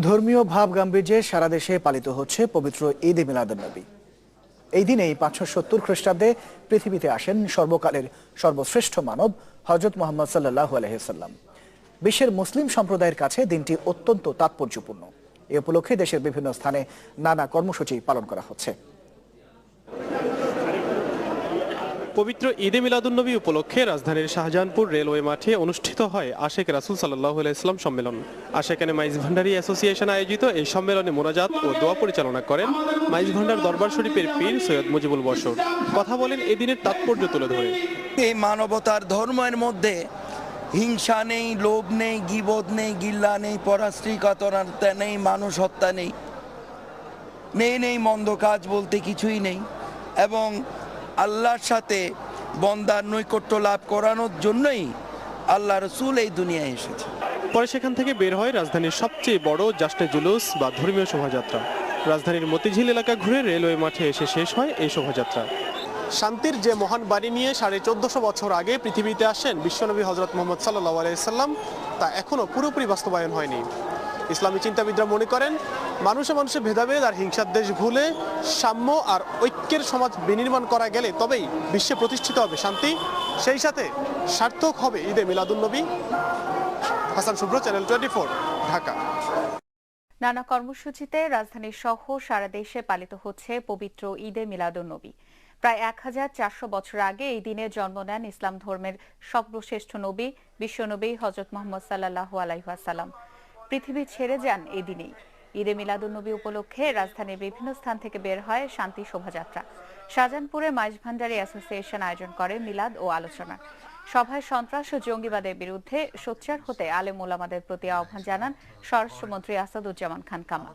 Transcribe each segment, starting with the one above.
ধর্মীয় ভাব গাম্ভীর্যে সারা দেশে পালিত হচ্ছে পবিত্র ঈদ মিলাদুন্নবী এই দিনেই পাঁচশো সত্তর খ্রিস্টাব্দে পৃথিবীতে আসেন সর্বকালের সর্বশ্রেষ্ঠ মানব হজরত মোহাম্মদ সাল্লাহ আলহিসাল্লাম বিশ্বের মুসলিম সম্প্রদায়ের কাছে দিনটি অত্যন্ত তাৎপর্যপূর্ণ। এ উপলক্ষে দেশের বিভিন্ন স্থানে নানা কর্মসূচি পালন করা হচ্ছে। পবিত্র ঈদে মিলাদুন্নবী উপলক্ষে রাজধানীর শাহজাহানপুর রেলওয়ে মাঠে অনুষ্ঠিত হয় আশেক রাসুল সাল্লাহ ইসলাম সম্মেলন। আশেখানে মাইজ ভান্ডারি অ্যাসোসিয়েশন আয়োজিত এই সম্মেলনে মোনাজাত ও দোয়া পরিচালনা করেন মাইজ ভান্ডার দরবার শরীফের পীর সৈয়দ মুজিবুল বসর কথা বলেন এদিনের তাৎপর্য তুলে ধরে। এই মানবতার ধর্মের মধ্যে হিংসা নেই, লোভ নেই গিবোধ নেই, গিল্লা নেই পরাশ্রীকাতরতা নেই, মানুষ হত্যা নেই। নেই নেই, মন্দ কাজ বলতে কিছুই নেই। এবং আল্লাহর সাথে বন্দার নৈকট্য লাভ করানোর জন্যই আল্লাহ রসুল এই দুনিয়ায় এসেছে। পরে সেখান থেকে বের হয় রাজধানীর সবচেয়ে বড় জাস্টে জুলুস বা ধর্মীয় শোভাযাত্রা। রাজধানীর মতিঝিল এলাকা ঘুরে রেলওয়ে মাঠে এসে শেষ হয় এই শোভাযাত্রা। শান্তির যে মহান বাড়ি নিয়ে সাড়ে চোদ্দশো বছর আগে পৃথিবীতে আসেন বিশ্বনবী হজরত মোহাম্মদ সাল্লাহ আলাইসাল্লাম তা এখনও পুরোপুরি বাস্তবায়ন হয়নি। ইসলামী চিন্তাবিদরা মনে করেন, মানুষে মানুষে ভেদাভেদ আর হিংসার দেশ ভুলে সাম্য আর ঐক্যের সমাজ বিনির্মাণ করা গেলে তবেই বিশ্বে প্রতিষ্ঠিত হবে শান্তি। সেই সাথে সার্থক হবে ঈদে Milad-un-Nabi. Hasan Shubhro channel twenty Dhaka. নানা কর্মসূচিতে রাজধানী সহ সারা দেশে পালিত হচ্ছে পবিত্র ঈদে মিলাদুন্নবী। প্রায় এক হাজার চারশো বছর আগে এই দিনে জন্ম নেন ইসলাম ধর্মের সর্বশ্রেষ্ঠ নবী, বিশ্বনবী হজরত মোহাম্মদ সাল্লাহ আলাইহাসাল্লাম পৃথিবী ছেড়ে যান এই দিনেই ঈদে মিলাদুন্নবী উপলক্ষে রাজধানীর বিভিন্ন স্থান থেকে বের হয় শান্তি শোভাযাত্রা। শাহজাহানপুরে মাইজ ভান্ডারি অ্যাসোসিয়েশন আয়োজন করে মিলাদ ও আলোচনা। সভায় সন্ত্রাস ও জঙ্গিবাদের বিরুদ্ধে সোচ্চার হতে আলেম ওলামাদের প্রতি আহ্বান জানান স্বরাষ্ট্রমন্ত্রী আসাদুজ্জামান খান কামাল।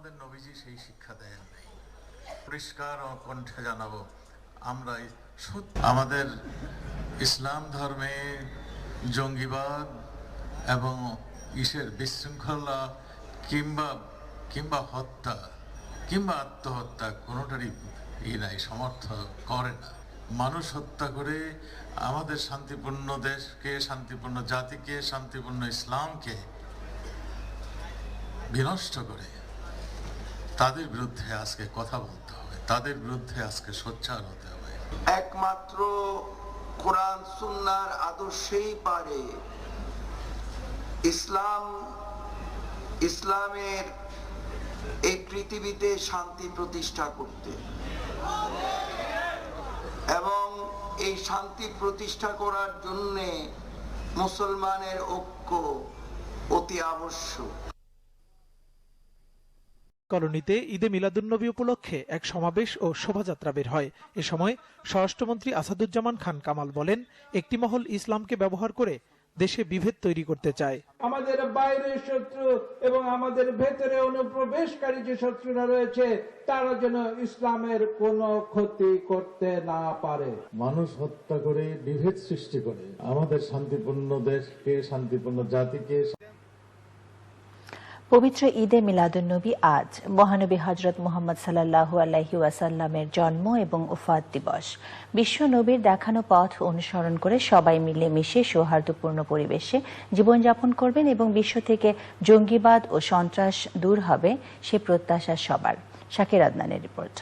পরিষ্কার কণ্ঠে জানাব আমরা আমাদের ইসলাম ধর্মে জঙ্গিবাদ এবং ইসের বিশৃঙ্খলা কিংবা কিংবা হত্যা, কিংবা আত্মহত্যা কোনোটারই ই নাই, সমর্থ করে না। মানুষ হত্যা করে আমাদের শান্তিপূর্ণ দেশকে, শান্তিপূর্ণ জাতিকে, শান্তিপূর্ণ ইসলামকে বিনষ্ট করে। তাদের বিরুদ্ধে আজকে কথা বলতে হবে, তাদের বিরুদ্ধে আজকে সোচ্চার হতে হবে। একমাত্র কোরআন সুন্নার আদর্শেই পারে ইসলাম, ইসলামের এই পৃথিবীতে শান্তি প্রতিষ্ঠা করতে এবং এই শান্তি প্রতিষ্ঠা করার জন্যে মুসলমানের ঐক্য অতি আবশ্যক। কলোনিতে ঈদে মিলাদুন্নবী উপলক্ষে এক সমাবেশ ও শোভাযাত্রা বের হয়। এ সময় স্বরাষ্ট্রমন্ত্রী আসাদুজ্জামান খান কামাল বলেন, একটি মহল ইসলামকে ব্যবহার করে দেশে বিভেদ তৈরি করতে চায়। আমাদের বাইরের শত্রু এবং আমাদের ভেতরে অনুপ্রবেশকারী যে শত্রুরা রয়েছে তারা যেন ইসলামের কোন ক্ষতি করতে না পারে। মানুষ হত্যা করে বিভেদ সৃষ্টি করে। আমাদের শান্তিপূর্ণ দেশকে শান্তিপূর্ণ জাতিকে পবিত্র ঈদে মিলাদুন্নবী আজ মহানবী হজরত মোহাম্মদ সাল্লাহু আলহি ওয়াসাল্লামের জন্ম এবং উফাত দিবস। বিশ্ব নবীর দেখানো পথ অনুসরণ করে সবাই মিলে মিশে সৌহার্দ্যপূর্ণ পরিবেশে জীবনযাপন করবেন এবং বিশ্ব থেকে জঙ্গিবাদ ও সন্ত্রাস দূর হবে সে প্রত্যাশা সবার। শাকির আদনানের রিপোর্ট।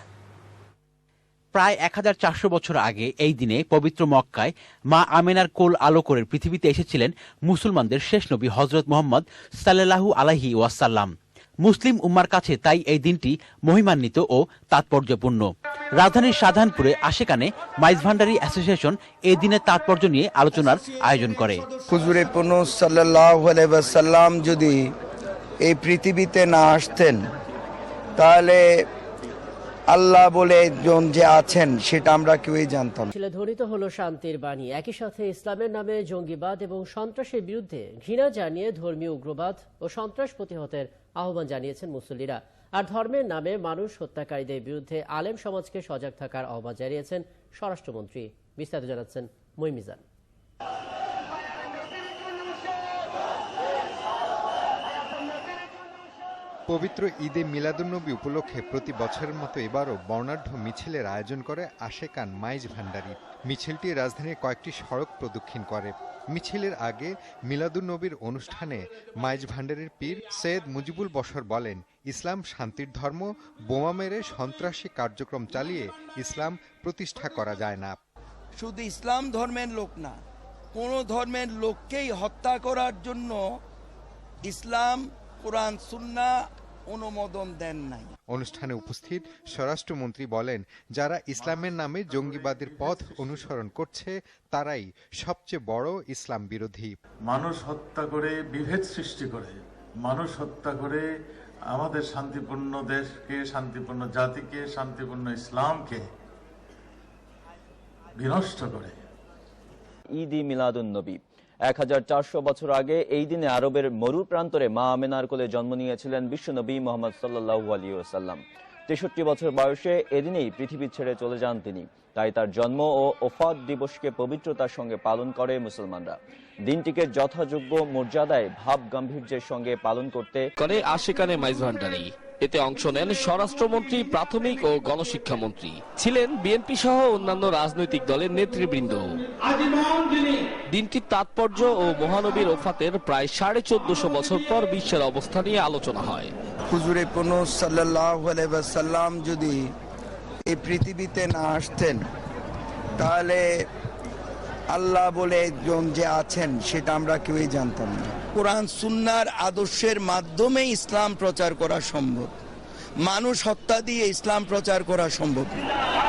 প্রায় এক হাজার চারশো বছর আগে এই দিনে পবিত্র মক্কায় মা আমেনার কোল আলো করে পৃথিবীতে এসেছিলেন মুসলমানদের শেষ নবী হজরত মোহাম্মদ সাল্লাহু আলাহি ওয়াসাল্লাম। মুসলিম উম্মার কাছে তাই এই দিনটি মহিমান্বিত ও তাৎপর্যপূর্ণ। রাজধানীর শাহজাহানপুরে আশেকানে মাইজ ভান্ডারি অ্যাসোসিয়েশন এই দিনের তাৎপর্য নিয়ে আলোচনার আয়োজন করে। হুজুরে পূর্ণ সাল্লাম যদি এই পৃথিবীতে না আসতেন, তাহলে আল্লাহ বলে একজন যে আছেন, সেটা আমরা কেউই জানতাম ছিল ধ্বনিত হলো শান্তির বাণী। একই সাথে ইসলামের নামে জঙ্গিবাদ এবং সন্ত্রাসের বিরুদ্ধে ঘৃণা জানিয়ে ধর্মীয় উগ্রবাদ ও সন্ত্রাস প্রতিহতের আহ্বান জানিয়েছেন মুসল্লিরা। আর ধর্মের নামে মানুষ হত্যাকারীদের বিরুদ্ধে আলেম সমাজকে সজাগ থাকার আহ্বান জানিয়েছেন স্বরাষ্ট্রমন্ত্রী। বিস্তারিত জানাচ্ছেন মইমিজান পবিত্র ঈদে মিলাদুন্নবী উপলক্ষে প্রতি বছরের মতো এবারও বর্ণাঢ্য মিছিলের আয়োজন করে আশেকান মাইজ ভান্ডারী। মিছিলটি রাজধানীর কয়েকটি সড়ক প্রদক্ষিণ করে। মিছিলের আগে মিলাদুন্নবীর অনুষ্ঠানে মাইজ ভান্ডারির পীর সৈয়দ মুজিবুল বশর বলেন, ইসলাম শান্তির ধর্ম, বোমা মেরে সন্ত্রাসী কার্যক্রম চালিয়ে ইসলাম প্রতিষ্ঠা করা যায় না। শুধু ইসলাম ধর্মের লোক না, কোনো ধর্মের লোককেই হত্যা করার জন্য ইসলাম, কোরআন সুন্না অনুমোদন দেন নাই। অনুষ্ঠানে উপস্থিত স্বরাষ্ট্রমন্ত্রী বলেন যারা ইসলামের নামে জঙ্গিবাদের পথ অনুসরণ করছে তারাই সবচেয়ে বড় ইসলাম বিরোধী। মানুষ হত্যা করে বিভেদ সৃষ্টি করে। মানুষ হত্যা করে আমাদের শান্তিপূর্ণ দেশকে শান্তিপূর্ণ জাতিকে শান্তিপূর্ণ ইসলামকে বিনষ্ট করে। ঈদ ই মিলাদুন নবী এক হাজার চারশো বছর আগে এই দিনে আরবের মরু প্রান্তরে মা আমেনার কোলে জন্ম নিয়েছিলেন বিশ্বনবী মোহাম্মদ সাল্লাহু আলী ওসাল্লাম তেষট্টি বছর বয়সে এদিনেই পৃথিবী ছেড়ে চলে যান তিনি। তাই তার জন্ম ও ওফাত দিবসকে পবিত্রতার সঙ্গে পালন করে মুসলমানরা। দিনটিকে যথাযোগ্য মর্যাদায় ভাব গাম্ভীর্যের সঙ্গে পালন করতে করে আশিকানে মাইজ ভান্ডারি এতে অংশ নেন স্বরাষ্ট্রমন্ত্রী প্রাথমিক ও গণশিক্ষামন্ত্রী ছিলেন বিএনপি সহ অন্যান্য রাজনৈতিক দলের নেতৃবৃন্দ দিনটির তাৎপর্য ও মহানবীর ওফাতের প্রায় সাড়ে চোদ্দশো বছর পর বিশ্বের অবস্থা নিয়ে আলোচনা হয়। হুজুরে কোনো সাল্লাম যদি এই পৃথিবীতে না আসতেন, তাহলে আল্লাহ বলে একজন যে আছেন, সেটা আমরা কেউই জানতাম না। কোরআন সুন্নার আদর্শের মাধ্যমে ইসলাম প্রচার করা সম্ভব। মানুষ হত্যা দিয়ে ইসলাম প্রচার করা সম্ভব। না।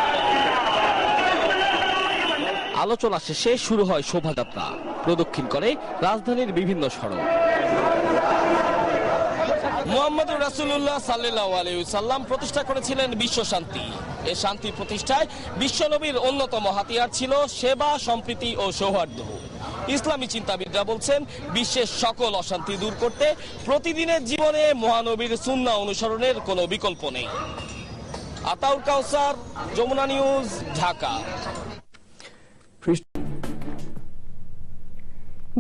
আলোচনা শেষে শুরু হয় শোভাযাত্রা। প্রদক্ষিণ করে রাজধানীর বিভিন্ন সড়ক। মোহাম্মদ রাসুল্লাহ সাল্লাহ আলাইসাল্লাম প্রতিষ্ঠা করেছিলেন বিশ্ব শান্তি। এ শান্তি প্রতিষ্ঠায় বিশ্বনবীর অন্যতম হাতিয়ার ছিল সেবা, সম্প্রীতি ও সৌহার্দ্য। ইসলামী চিন্তাবিদরা বলছেন, বিশ্বের সকল অশান্তি দূর করতে প্রতিদিনের জীবনে মহানবীর সুন্না অনুসরণের কোনো বিকল্প নেই। আতাউর কাউসার, যমুনা নিউজ, ঢাকা।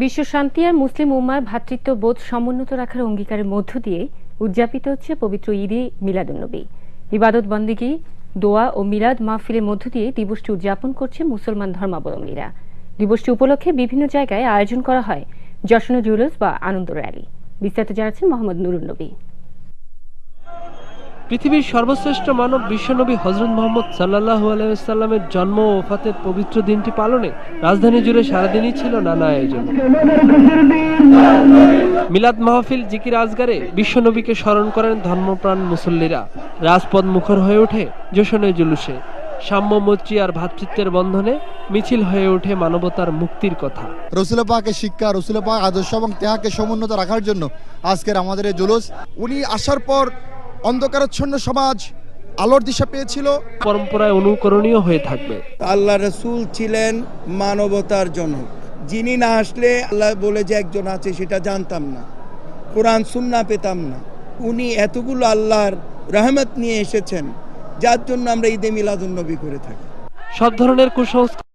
বিশ্ব শান্তি আর মুসলিম উম্মার ভ্রাতৃত্ববোধ সমুন্নত রাখার অঙ্গীকারের মধ্য দিয়ে উদযাপিত হচ্ছে পবিত্র ঈদে মিলাদুন্নবী। ইবাদত বন্দিগি, দোয়া ও মিলাদ মাহফিলের মধ্য দিয়ে দিবসটি উদযাপন করছে মুসলমান ধর্মাবলম্বীরা। দিবসটি উপলক্ষে বিভিন্ন জায়গায় আয়োজন করা হয় যশন জুলুস বা আনন্দ র্যালি। বিস্তারিত জানাচ্ছেন মোহাম্মদ নুরুল নবী পৃথিবীর সর্বশ্রেষ্ঠ মানব বিশ্বনবী হজরত মোহাম্মদ সাল্লাহ আলাইসাল্লামের জন্ম ও ওফাতের পবিত্র দিনটি পালনে রাজধানী জুড়ে সারাদিনই ছিল নানা আয়োজন। মিলাদ মাহফিল জিকির আজগারে বিশ্বনবীকে স্মরণ করেন ধর্মপ্রাণ মুসল্লিরা। রাজপথ মুখর হয়ে ওঠে জোশনে জুলুসে। সাম্য মৈত্রী আর ভ্রাতৃত্বের বন্ধনে মিছিল হয়ে ওঠে মানবতার মুক্তির কথা। রসুল পাকের শিক্ষা রসুল পাক আদর্শ এবং তেহাকে সমুন্নত রাখার জন্য আজকের আমাদের এই জুলুস। উনি আসার পর অন্ধকারাচ্ছন্ন সমাজ আলোর দিশা পেয়েছিল। পরম্পরায় অনুকরণীয় হয়ে থাকবে। আল্লাহ রসুল ছিলেন মানবতার জনক। যিনি না আসলে আল্লাহ বলে যে একজন আছে সেটা জানতাম না কোরআন সুন্না পেতাম না। উনি এতগুলো আল্লাহর রহমত নিয়ে এসেছেন যার জন্য আমরা ঈদে মিলাদুন্নবী করে থাকি। সব ধরনের কুসংস্কার